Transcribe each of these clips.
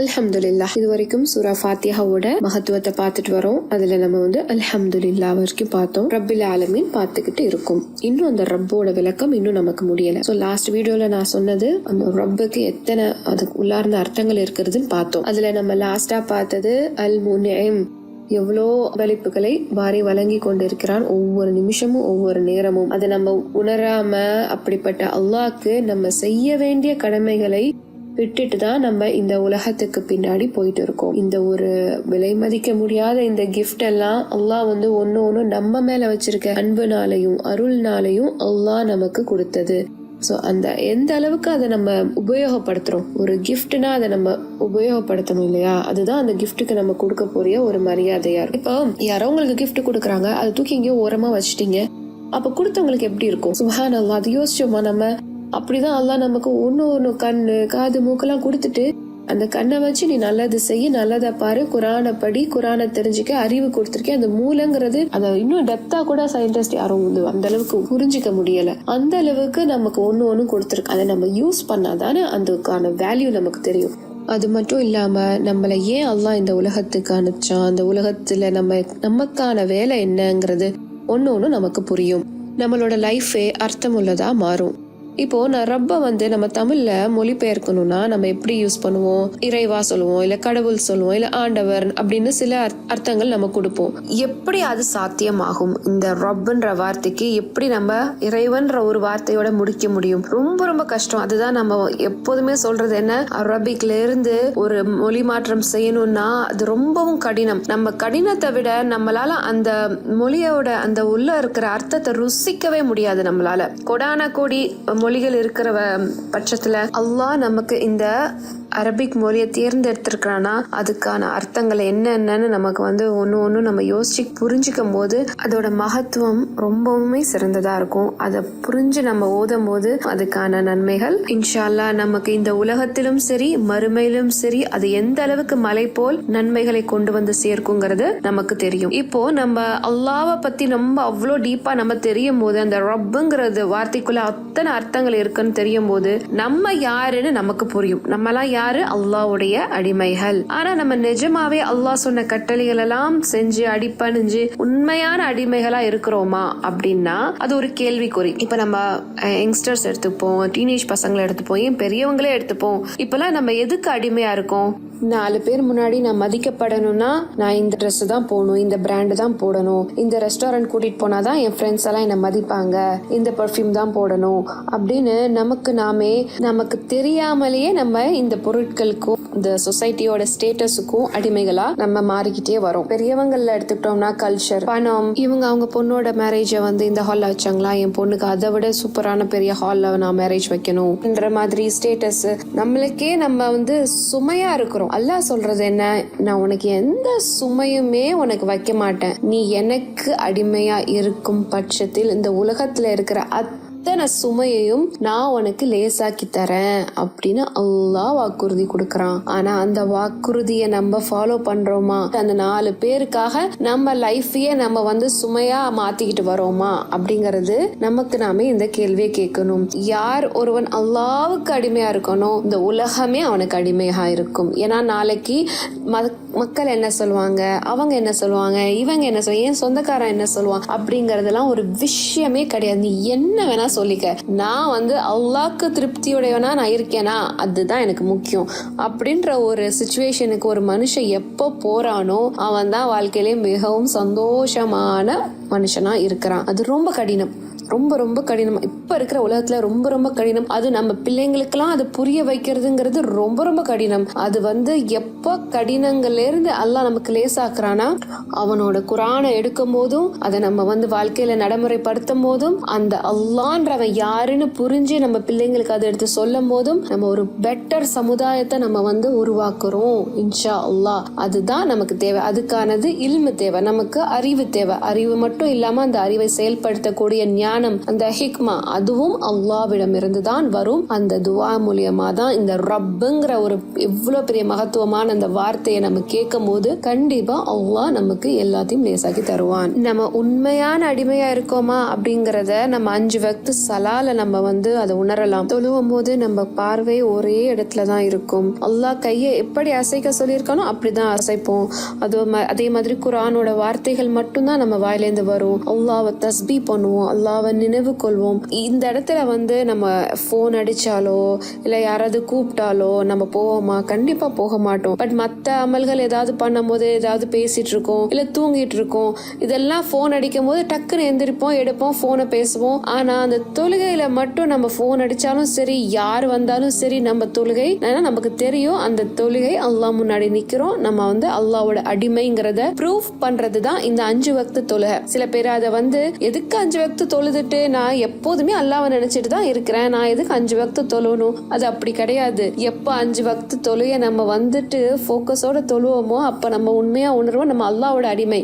அல்ஹம்துல்லா இது வரைக்கும் சூரா ஃபாத்தியாவோட மகத்துவத்தை பார்த்துட்டு வரோம். அதுல நம்ம வந்து அல்ஹம்துல்லா வரைக்கும் பார்த்தோம். ரப்பில் ஆலமீன் பார்த்துக்கிட்டு இருக்கும். இன்னும் அந்த ரப்போட விளக்கம் இன்னும் நமக்கு முடியல. ஸோ லாஸ்ட் வீடியோல நான் சொன்னது அந்த ரப்புக்கு எத்தனை அதுக்கு உள்ளார்ந்த அர்த்தங்கள் இருக்கிறதுன்னு பார்த்தோம். அதுல நம்ம லாஸ்டா பார்த்தது அல் முனிம் எவ்வளோ வலிப்புகளை வாரி வழங்கி கொண்டிருக்கிறான் ஒவ்வொரு நிமிஷமும் ஒவ்வொரு நேரமும். அதை நம்ம உணராம அப்படிப்பட்ட அல்லாக்கு நம்ம செய்ய வேண்டிய கடமைகளை விட்டுட்டு தான் நம்ம இந்த உலகத்துக்கு பின்னாடி போயிட்டு இருக்கோம். இந்த ஒரு விலை மதிக்க முடியாத இந்த கிஃப்ட் எல்லாம் அல்லாஹ் வந்து ஒன்னு ஒன்று நம்ம மேல வச்சிருக்க அன்புனாலையும் அருள்னாலையும் அல்லாஹ் நமக்கு கொடுத்தது. ஸோ அந்த எந்த அளவுக்கு அதை நம்ம உபயோகப்படுத்துறோம்? ஒரு கிஃப்ட்னா அதை நம்ம உபயோகப்படுத்தணும் இல்லையா? அதுதான் அந்த கிஃப்ட்டுக்கு நம்ம கொடுக்க போறிய ஒரு மரியாதையா இருக்கும். இப்போ யாரோ உங்களுக்கு கிஃப்ட் கொடுக்குறாங்க அதை தூக்கி எங்கேயோ ஓரமா வச்சிட்டீங்க. அப்ப கொடுத்தவங்களுக்கு எப்படி இருக்கும்? சுபஹான் அல்லாஹ் அது யோசிச்சோமா நம்ம? அப்படிதான் அல்லாஹ் நமக்கு ஒன்று ஒன்று கண்ணு காது மூக்கெல்லாம் கொடுத்துட்டு அந்த கண்ணை வச்சு நீ நல்லது செய்ய நல்லதை பாரு. குரானை படி குரானை தெரிஞ்சுக்க அறிவு கொடுத்துருக்கேன் அந்த மூலங்கிறது அதை இன்னும் டெப்தா கூட சயின்டிஸ்ட் யாரும் வந்து அந்த அளவுக்கு புரிஞ்சிக்க முடியல. அந்த அளவுக்கு நமக்கு ஒன்று ஒண்ணு கொடுத்துருக்கு. அதை நம்ம யூஸ் பண்ணாதானே அதுக்கான வேல்யூ நமக்கு தெரியும். அது மட்டும் இல்லாம நம்மள ஏன் அல்லாஹ் இந்த உலகத்துக்கு அனுப்பிச்சான்? அந்த உலகத்துல நம்ம நமக்கான வேலை என்னங்கிறது ஒன்னு ஒன்று நமக்கு புரியும். நம்மளோட லைஃபே அர்த்தமுள்ளதா மாறும். இப்போ நான் ரப்ப வந்து நம்ம தமிழ்ல மொழிபெயர்க்கணும்னா நம்ம எப்படி யூஸ் பண்ணுவோம்? இறைவா சொல்லுவோம் இல்ல கடவுள் சொல்லுவோம் இல்ல ஆண்டவர் அப்படின்னு சில அர்த்தங்கள் நம்ம கொடுப்போம். எப்படி அது சாத்தியமாகும்? இந்த ரப்புன்ற வார்த்தைக்கு எப்படி நம்ம இறைவன்ற ஒரு வார்த்தையோட முடிக்க முடியும்? ரொம்ப ரொம்ப கஷ்டம். அதுதான் நம்ம எப்போதுமே சொல்றது என்ன? அரபிக்ல இருந்து ஒரு மொழி மாற்றம் செய்யணும்னா அது ரொம்பவும் கடினம். நம்ம கடினத்தை விட நம்மளால அந்த மொழியோட அந்த உள்ள இருக்கிற அர்த்தத்தை ருசிக்கவே முடியாது நம்மளால. கொடான கொடி மொழிகள் இருக்கிற வ- பட்சத்துல அல்லாஹ் நமக்கு இந்த அரபிக் மொழியை தேர்ந்தெடுத்திருக்கிறானா? அதுக்கான அர்த்தங்கள் என்னென்னு நமக்கு வந்து ஒன்று ஒன்று நம்ம யோசிச்சு புரிஞ்சிக்கும் போது அதோட மகத்துவம் ரொம்பவுமே சிறந்ததாக இருக்கும். அதை புரிஞ்சு நம்ம ஓதும் போது அதுக்கான நன்மைகள். இன்ஷா அல்லாஹ் நமக்கு இந்த உலகத்திலும் சரி மறுமையிலும் சரி அது எந்த அளவுக்கு மலை போல் நன்மைகளை கொண்டு வந்து சேர்க்குங்கிறது நமக்கு தெரியும். இப்போ நம்ம அல்லாவை பத்தி நம்ம அவ்வளோ டீப்பா நம்ம தெரியும் போது அந்த ரப்புங்கிறது வார்த்தைக்குள்ள அத்தனை அர்த்தங்கள் இருக்குன்னு தெரியும் போது நம்ம யாருன்னு நமக்கு புரியும். நம்மலாம் யார் அல்லாஹ்வுடைய அடிமைகள். ஆனா நம்ம நிஜமாவே அல்லாஹ் சொன்ன கட்டளைகள் எல்லாம் செஞ்சு அடிப்பணிஞ்சு உண்மையான அடிமைகளா இருக்கிறோமா அப்படின்னா அது ஒரு கேள்விக்குறி. இப்ப நம்ம யங்ஸ்டர்ஸ் எடுத்துப்போம் டீனேஜ் பசங்களை எடுத்துப்போம் ஏன் பெரியவங்களே எடுத்துப்போம். இப்பெல்லாம் நம்ம எதுக்கு அடிமையா இருக்கோம்? நாலு பேர் முன்னாடி நான் மதிக்கப்படணும்னா நான் இந்த ட்ரெஸ் தான் போடணும் இந்த பிராண்டு தான் போடணும். இந்த ரெஸ்டாரண்ட் கூட்டிட்டு போனாதான் என் ஃப்ரெண்ட்ஸ் எல்லாம் என்னை மதிப்பாங்க. இந்த பர்ஃப்யூம் தான் போடணும். அப்படின்னு நமக்கு நாமே நமக்கு தெரியாமலேயே நம்ம இந்த பொருட்களுக்கும் இந்த சொசைட்டியோட ஸ்டேட்டஸுக்கும் அடிமைகளா நம்ம மாறிக்கிட்டே வரோம். பெரியவங்கள்ல எடுத்துக்கிட்டோம்னா கல்ச்சர் பணம். இவங்க அவங்க பொண்ணோட மேரேஜை வந்து இந்த ஹால்ல வச்சாங்களா? என் பொண்ணுக்கு அதை விட சூப்பரான பெரிய ஹால்ல நான் மேரேஜ் வைக்கணும்ன்ற மாதிரி ஸ்டேட்டஸ் நம்மளுக்கே நம்ம வந்து சுமையா இருக்கிறோம். அல்லாஹ் சொல்றது என்ன? நான் உனக்கு எந்த சுமையுமே உனக்கு வைக்க மாட்டேன். நீ எனக்கு அடிமையா இருக்கும் பட்சத்தில் இந்த உலகத்துல இருக்கிற அத் அத்தனை சுமையையும் நான் உனக்கு லேசாக்கி தரேன் அப்படின்னு அல்லாஹ் வாக்குறுதி கொடுக்கறான். ஆனா அந்த வாக்குறுதியை நம்ம ஃபாலோ பண்றோமா? அந்த நாலு பேருக்காக நம்ம லைஃபையே நம்ம வந்து சுமையா மாத்திக்கிட்டு வரோமா? அப்படிங்கறது நமக்கு நாமே இந்த கேள்வியை கேட்கணும். யார் ஒருவன் அல்லாவுக்கு அடிமையா இருக்கணும் இந்த உலகமே அவனுக்கு அடிமையா இருக்கும். ஏன்னா நாளைக்கு மக்கள் என்ன சொல்லுவாங்க அவங்க என்ன சொல்லுவாங்க இவங்க என்ன சொல்லுவாங்க என் சொந்தக்காரன் என்ன சொல்லுவாங்க அப்படிங்கறதெல்லாம் ஒரு விஷயமே கிடையாது. நீ என்ன வேணா சொல்லிக்க. நான் வந்து அல்லாக்கு திருப்தியுடையவனா நான் இருக்கேனா? அதுதான் எனக்கு முக்கியம். அப்படின்ற ஒரு சுச்சுவேஷனுக்கு ஒரு மனுஷன் எப்போ போறானோ அவன் தான் வாழ்க்கையிலே மிகவும் சந்தோஷமான மனுஷனா இருக்கிறான். அது ரொம்ப கடினம். ரொம்ப ரொம்ப கடினம். இப்ப இருக்கிற உலகத்துல ரொம்ப ரொம்ப கடினம். அது நம்ம பிள்ளைங்களுக்கெல்லாம் அது புரிய வைக்கிறதுங்கிறது ரொம்ப ரொம்ப கடினம். அது வந்து எப்ப கடினங்கள்ல இருந்து அல்லாஹ் நமக்கு லேசாக்குறானா? அவனோட குரானை எடுக்கும் போதும் அதை நம்ம வந்து வாழ்க்கையில நடைமுறைப்படுத்தும் போதும் அந்த அல்லான்றவன் யாருன்னு புரிஞ்சு நம்ம பிள்ளைங்களுக்கு அதை எடுத்து சொல்லும் போதும் நம்ம ஒரு பெட்டர் சமுதாயத்தை நம்ம வந்து உருவாக்குறோம் இன்ஷா அல்லாஹ். அதுதான் நமக்கு தேவை. அதுக்கானது இல்மு தேவை நமக்கு அறிவு தேவை. அறிவு மட்டும் இல்லாம அந்த அறிவை செயல்படுத்தக்கூடிய ஞான ஞானம் அந்த ஹிக்மா அதுவும் அல்லாவிடமிருந்து தான் வரும். அந்த துவா மூலியமா தான் இந்த ரப்புங்கிற ஒரு எவ்வளோ பெரிய மகத்துவமான அந்த வார்த்தையை நம்ம கேட்கும் போது கண்டிப்பா அல்லாஹ் நமக்கு எல்லாத்தையும் லேசாக்கி தருவான். நம்ம உண்மையான அடிமையா இருக்கோமா அப்படிங்கறத நம்ம அஞ்சு வக்து சலால நம்ம வந்து அதை உணரலாம். தொழுவும் போது நம்ம பார்வை ஒரே இடத்துல தான் இருக்கும். அல்லாஹ் கையை எப்படி அசைக்க சொல்லியிருக்கானோ அப்படிதான் அசைப்போம். அது ம- அதே மாதிரி குரானோட வார்த்தைகள் மட்டும்தான் நம்ம வாயிலேருந்து வரும். அல்லாவை தஸ்பி பண்ணுவோம். அல்லாவை நினைவு கொள்வோம். இந்த இடத்துல வந்து நம்ம ஃபோன் அடிச்சாலோ இல்லை யாராவது கூப்பிட்டாலோ நம்ம போவோமா? கண்டிப்பா போக மாட்டோம். பட் மற்ற அமல்கள் ஏதாவது பண்ணும்போது ஏதாவது பேசிட்டு இருக்கோம் இல்லை தூங்கிட்டு இருக்கோம் இதெல்லாம் ஃபோன் அடிக்கும் போது டக்குன்னு எந்திரிப்போம் எடுப்போம் ஃபோனை பேசுவோம். ஆனா அந்த தொழுகையில மட்டும் நம்ம ஃபோன் அடிச்சாலும் சரி யார் வந்தாலும் சரி நம்ம தொழுகை ஏன்னா நமக்கு தெரியும் அந்த தொழுகை அல்லாஹ் முன்னாடி நிக்கிறோம். நம்ம வந்து அல்லாவோட அடிமைங்கிறத ப்ரூஃப் பண்ணுறது தான் இந்த அஞ்சு வக்து தொழுகை. சில பேர் அதை வந்து எதுக்கு அஞ்சு வக்து தொழுதுட்டு நான் எப்போதுமே அல்லாவை நினைச்சிட்டு தான் இருக்கிறேன். நான் எதுக்கு அஞ்சு வக்து தொழுவணும் அது அப்படி கிடையாது. எப்போ அஞ்சு வக்து தொழுய நம்ம வந்துட்டு ஃபோக்கஸோட தொழுவோமோ அப்போ நம்ம உண்மையா உணர்வோம். நம்ம அல்லாவோட அடிமை.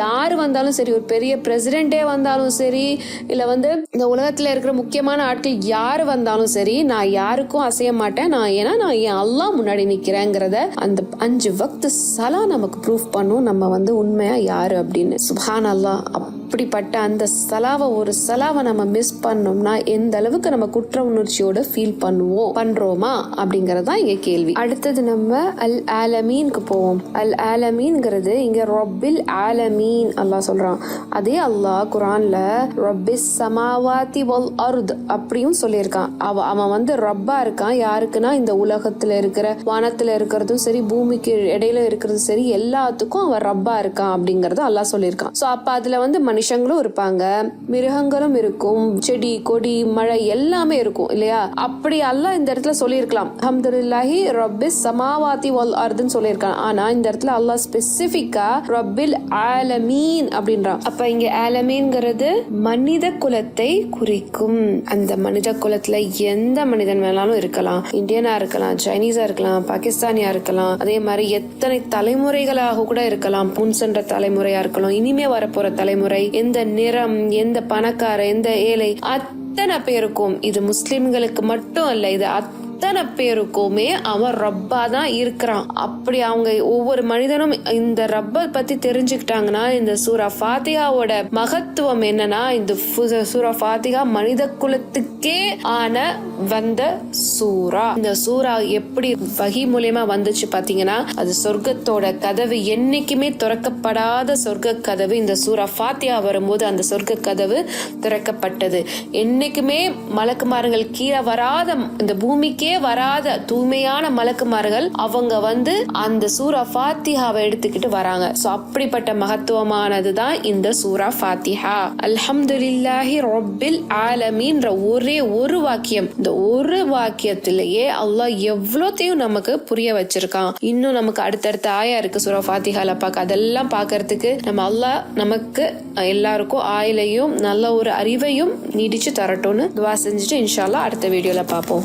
யார் வந்தாலும் சரி ஒரு பெரிய பிரசிடென்டே வந்தாலும் சரி இல்லை வந்து இந்த உலகத்தில் இருக்கிற முக்கியமான ஆட்கள் யார் வந்தாலும் சரி நான் யாருக்கும் அசைய மாட்டேன். நான் ஏன்னா நான் என் அல்லாஹ் முன்னாடி நிற்கிறேங்கிறத அந்த அஞ்சு வக்து சலா நமக்கு ப்ரூஃப் பண்ணும். நம்ம வந்து உண்மையா யாரு அப்படின்னு. சுபான் அல்லாஹ் அப்படிப்பட்ட அந்த சலாவை ஒரு சலாவை நம்ம மிஸ் பண்ணோம்னா எந்த அளவுக்கு நம்ம குற்ற உணர்ச்சியோட ஃபீல் பண்ணுவோம் பண்றோமா அப்படிங்கறது தான் இங்க கேள்வி. அடுத்தது நம்ம அல் ஆலமீனுக்கு போவோம். அல் ஆலமீன்ங்கிறது இங்க ரப்பில் ஆலமீன் அல்லாஹ் சொல்றான். அதே அல்லாஹ் குரான்ல ரொப்பிஸ் சமாவாதி வல் அருத் அப்படியும் சொல்லியிருக்கான். அவ அவன் வந்து ரப்பா இருக்கான். யாருக்குன்னா இந்த உலகத்துல இருக்கிற வானத்துல இருக்கிறதும் சரி பூமிக்கு இடையில இருக்கிறதும் சரி எல்லாத்துக்கும் அவன் ரப்பா இருக்கான் அப்படிங்கறத அல்லாஹ் சொல்லியிருக்கான். சோ அப்ப அதுல வந்து மனுஷங்களும் இருப்பாங்க. மிருகங்களும் இருக்கும். செடி கொடி மழை எல்லாமே இருக்கும் இல்லையா? அப்படி அல்ல இந்த இடத்துல சொல்லியிருக்கலாம். அஹமதுல்லாஹி ரப்பிஸ் சமாவாதி வல் அர்துன்னு சொல்லியிருக்கான். ஆனா இந்த இடத்துல அல்லாஹ் ஸ்பெசிபிக்கா ரப்பில் ஆலமீன் அப்படின்றான். அப்ப இங்க ஆலமீன்ங்கிறது மனித குலத்தை குறிக்கும். அந்த மனித குலத்துல எந்த மனிதன் வேணாலும் இருக்கலாம். இந்தியனா இருக்கலாம் சைனீஸா இருக்கலாம் பாகிஸ்தானியா இருக்கலாம். அதே மாதிரி எத்தனை தலைமுறைகளாக கூட இருக்கலாம். புன்சென்ற தலைமுறையா இருக்கலாம். இனிமே வரப்போற தலைமுறை எந்த நிறம் எந்த பணக்கார எந்த ஏழை அத்தனை பேருக்கும் இது முஸ்லிம்களுக்கு மட்டும் அல்ல இது அத்தனை பேருக்குமே அவன் ரப்பா தான் இருக்கிறான். அப்படி அவங்க ஒவ்வொரு மனிதனும் இந்த ரப்பை பத்தி தெரிஞ்சுக்கிட்டாங்கன்னா இந்த சூரா ஃபாத்தியாவோட மகத்துவம் என்னன்னா இந்த சூரா ஃபாத்திகா மனித குலத்துக்கே ஆன வந்த சூரா. இந்த சூரா எப்படி வகி மூலியமா வந்துச்சு பாத்தீங்கன்னா அது சொர்க்கத்தோட கதவு என்னைக்குமே திறக்கப்படாத சொர்க்க கதவு. இந்த சூரா ஃபாத்தியா வரும்போது அந்த சொர்க்க கதவு திறக்கப்பட்டது. என்னைக்குமே மலக்குமாரங்கள் கீழே வராத இந்த பூமிக்கே வராத தூய்மையான மலக்குமார்கள் அவங்க வந்து அந்த சூரா ஃபாத்திஹாவை எடுத்துக்கிட்டு வராங்க. ஸோ அப்படிப்பட்ட மகத்துவமானது தான் இந்த சூரா ஃபாத்திஹா. அல்ஹம்துலில்லாஹி ரொபில் ஆலமீன்ற ஒரே ஒரு வாக்கியம். இந்த ஒரு வாக்கியத்திலேயே அல்லாஹ் எவ்வளோத்தையும் நமக்கு புரிய வச்சிருக்கான். இன்னும் நமக்கு அடுத்தடுத்த ஆயா இருக்கு சூரா ஃபாத்திஹால பார்க்க. அதெல்லாம் பார்க்கறதுக்கு நம்ம அல்லாஹ் நமக்கு எல்லாருக்கும் ஆயிலையும் நல்ல ஒரு அறிவையும் நீடிச்சு தரட்டும்னு துவா செஞ்சுட்டு இன்ஷால்லா அடுத்த வீடியோல பார்ப்போம்.